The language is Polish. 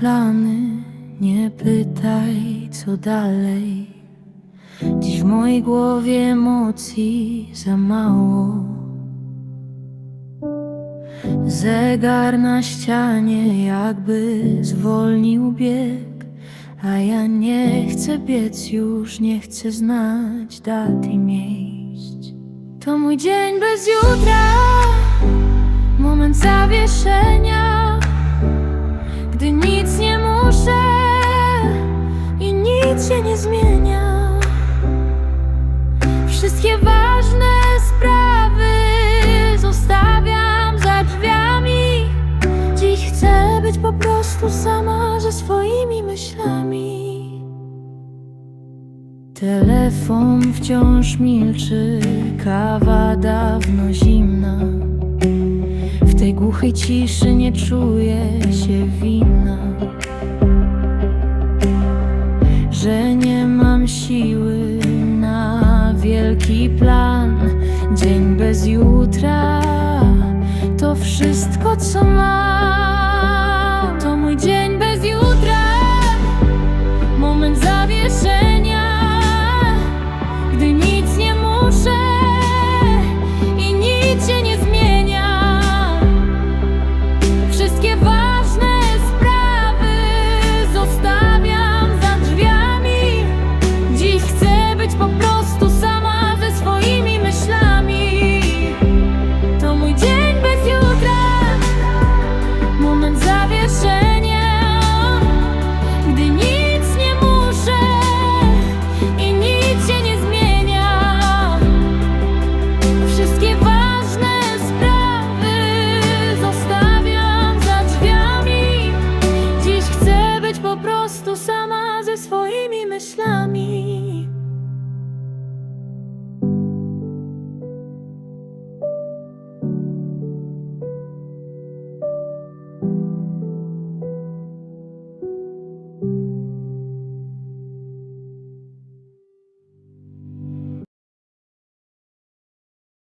plany, nie pytaj co dalej. Dziś w mojej głowie emocji za mało. Zegar na ścianie jakby zwolnił bieg, a ja nie chcę biec już, nie chcę znać dat i miejsc. To mój dzień bez jutra, moment zawieszenia, zmienia. Wszystkie ważne sprawy zostawiam za drzwiami. Dziś chcę być po prostu sama ze swoimi myślami. Telefon wciąż milczy, kawa dawno zimna. W tej głuchej ciszy nie czuję się winna. Wielki plan. Dzień bez jutra to wszystko, co